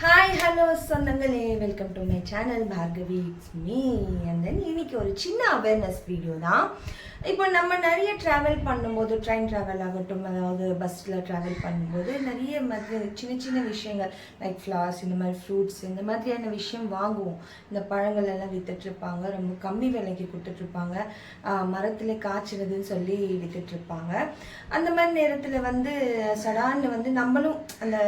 Hi hello சொந்தங்களே. Welcome to my channel Bhargavi it's me and then இன்னைக்கு ஒரு சின்ன அவேர்னஸ் வீடியோ தான். இப்போ நம்ம நிறைய ட்ராவல் பண்ணும்போது ட்ரெயின் ட்ராவல் ஆகட்டும் அதாவது பஸ்ஸில் ட்ராவல் பண்ணும்போது நிறைய மாதிரி சின்ன சின்ன விஷயங்கள் லைக் ஃப்ளார்ஸ் இந்த மாதிரி ஃப்ரூட்ஸ் இந்த மாதிரியான விஷயம் வாங்குவோம். இந்த பழங்கள் எல்லாம் வித்துட்ருப்பாங்க ரொம்ப கம்மி விலைக்கு கொடுத்துட்ருப்பாங்க மரத்தில் காய்ச்சிறதுன்னு சொல்லி விற்றுட்ருப்பாங்க அந்த மாதிரி நேரத்தில் வந்து சடான்னு வந்து நம்மளும் அந்த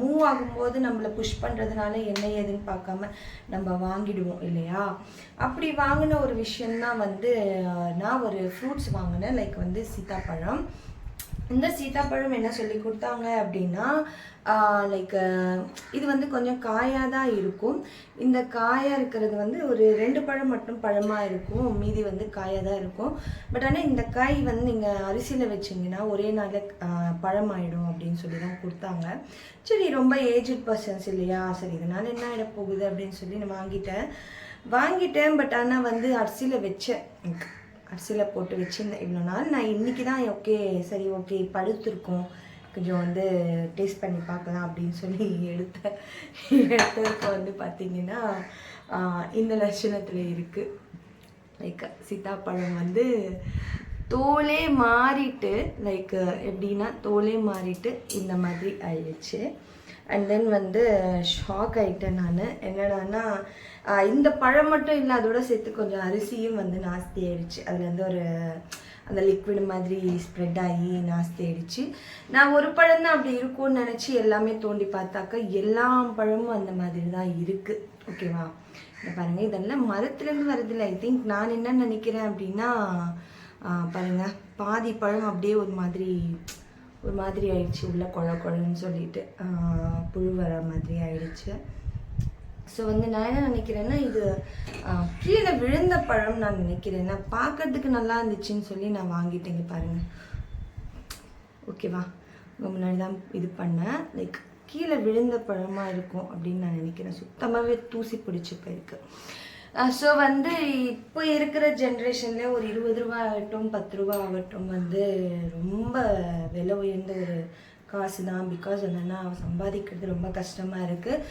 மூவ் ஆகும்போது நம்மளை புஷ் பண்ணுறதுனால என்ன ஏதுன்னு பார்க்காம நம்ம வாங்கிடுவோம் இல்லையா? அப்படி வாங்கின ஒரு விஷயம்தான் வந்து நான் ஒரு ஃப்ரூட்ஸ் வாங்கினேன் லைக் வந்து சீதாப்பழம் இந்த சீதாப்பழம் என்ன சொல்லி கொடுத்தாங்க அப்படின்னா லைக் இது வந்து கொஞ்சம் காயாக தான் இருக்கும். இந்த காயாக இருக்கிறது வந்து ஒரு ரெண்டு பழம் மட்டும் பழமாக இருக்கும். மீதி வந்து காயாக தான் இருக்கும். பட் ஆனால் இந்த காய் வந்து நீங்கள் அரிசியில் வச்சிங்கன்னா ஒரே நாளில் பழமாயிடும் அப்படின்னு சொல்லி தான் கொடுத்தாங்க. சரி ரொம்ப ஏஜ்ட் பர்சன்ஸ் இல்லையா? சரி இதனால் என்ன ஆகிட போகுது அப்படின்னு சொல்லி நான் வாங்கிட்டேன். வாங்கிட்டேன் பட் ஆனால் வந்து அரிசியில் வச்சேன். அரிசியில் போட்டு வச்சிருந்தேன். இவ்வளோ நாள் நான் இன்றைக்கி தான் ஓகே சரி ஓகே படுத்திருக்கோம். கொஞ்சம் வந்து டேஸ்ட் பண்ணி பார்க்கலாம் அப்படின்னு சொல்லி எடுத்த எடுத்ததுக்கு வந்து பார்த்தீங்கன்னா இந்த லட்சணத்தில் இருக்குது லைக் சீதாப்பழம் வந்து தோலே மாறிட்டு லைக் எப்படின்னா தோலே மாறிட்டு இந்த மாதிரி ஆயிடுச்சு. அண்ட் தென் வந்து ஷாக் ஆயிட்டேன் நான். என்னடான்னா இந்த பழம் மட்டும் இல்லை அதோட சேர்த்து கொஞ்சம் அரிசியும் வந்து நாஸ்தி ஆயிடுச்சு. அதுலேருந்து ஒரு அந்த லிக்விட் மாதிரி ஸ்ப்ரெட் ஆகி நாஸ்தி ஆயிடுச்சு. நான் ஒரு பழம் தான் அப்படி இருக்கும்னு நினச்சி எல்லாமே தோண்டி பார்த்தாக்கா எல்லா பழமும் அந்த மாதிரி தான் இருக்குது ஓகேவா இங்க பாருங்க இதெல்லாம் மரத்துலேருந்து வரதில்லை ஐ திங்க் நான் என்ன நினைக்கிறேன் அப்படின்னா பாருங்கள் பாருங்க பாதி பழம் அப்படியே ஒரு மாதிரி ஒரு மாதிரி ஆயிடுச்சு உள்ள குழ குழன்னு சொல்லிட்டு. புழு வர மாதிரி ஆயிடுச்சு. ஸோ வந்து நான் என்ன நினைக்கிறேன்னா இது கீழே விழுந்த பழம் நான் நினைக்கிறேன். நான் பார்க்கறதுக்கு நல்லா இருந்துச்சுன்னு சொல்லி நான் வாங்கிட்டேங்க பாருங்க. ஓகேவா உங்கள் முன்னாடி தான் இது பண்ணேன். லைக் கீழே விழுந்த பழமாக இருக்கும் அப்படின்னு நான் நினைக்கிறேன். சுத்தமாகவே தூசி பிடிச்சி போயிருக்கு. ஸோ வந்து இப்போ இருக்கிற ஜென்ரேஷனில் ஒரு இருபது ரூபா ஆகட்டும் பத்து ரூபா ஆகட்டும் வந்து ரொம்ப விலை உயர்ந்த ஒரு காசு தான். பிகாஸ் என்னென்னா சம்பாதிக்கிறது ரொம்ப கஷ்டமாக இருக்குது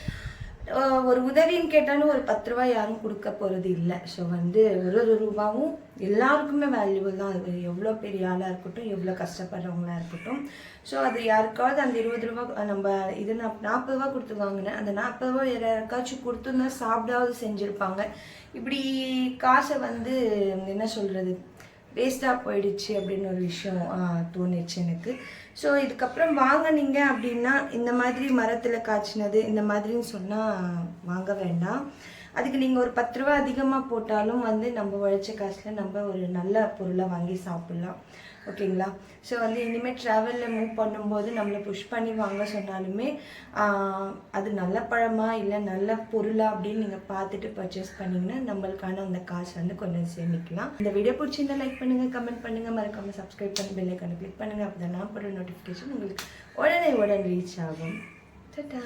ஒரு உதவின்னு கேட்டாலும் ஒரு பத்து ரூபாய் யாரும் கொடுக்க போகிறது இல்லை. ஸோ வந்து ஒரு ஒரு ரூபாவும் எல்லாருக்குமே வேல்யூபிள் தான். அது எவ்வளோ பெரிய ஆளாக இருக்கட்டும் எவ்வளோ கஷ்டப்படுறவங்களா இருக்கட்டும். ஸோ அது யாருக்காவது அந்த இருபது ரூபா நம்ம இது நான் நாற்பது ரூபா கொடுத்து வாங்கினேன். அந்த நாற்பது ரூபா வேறு யாருக்காச்சும் கொடுத்துருந்தா சாப்பிடாவது செஞ்சுருப்பாங்க. இப்படி காசை வந்து என்ன சொல்கிறது வேஸ்ட்டாக போயிடுச்சு அப்படின்னு ஒரு விஷயம் தோணுச்சு எனக்கு. ஸோ இதுக்கப்புறம் வாங்கினீங்க அப்படின்னா இந்த மாதிரி மரத்தில் காய்ச்சினது இந்த மாதிரின்னு சொன்னால் வாங்க வேண்டாம். அதுக்கு நீங்கள் ஒரு பத்து ரூபா அதிகமாக போட்டாலும் வந்து நம்ம உழைச்ச காசில் நம்ம ஒரு நல்ல பொருளை வாங்கி சாப்பிட்லாம். ஓகேங்களா? ஸோ வந்து இனிமேல் ட்ராவலில் மூவ் பண்ணும்போது நம்மளை புஷ் பண்ணி வாங்க சொன்னாலுமே அது நல்ல பழமா இல்லை நல்ல பொருளா அப்படின்னு நீங்கள் பார்த்துட்டு பர்ச்சேஸ் பண்ணிங்கன்னா நம்மளுக்கான அந்த காசு வந்து கொஞ்சம் சேமிக்கலாம். இந்த வீடியோ பிடிச்சிருந்தா லைக் பண்ணுங்கள் கமெண்ட் பண்ணுங்கள் மறக்காமல் சப்ஸ்கிரைப் பண்ணி பெல்லைக்கான கிளிக் பண்ணுங்கள் அப்போ தான் நான் போடுற நோட்டிஃபிகேஷன் உங்களுக்கு உடனே உடனே ரீச் ஆகும். டட்டா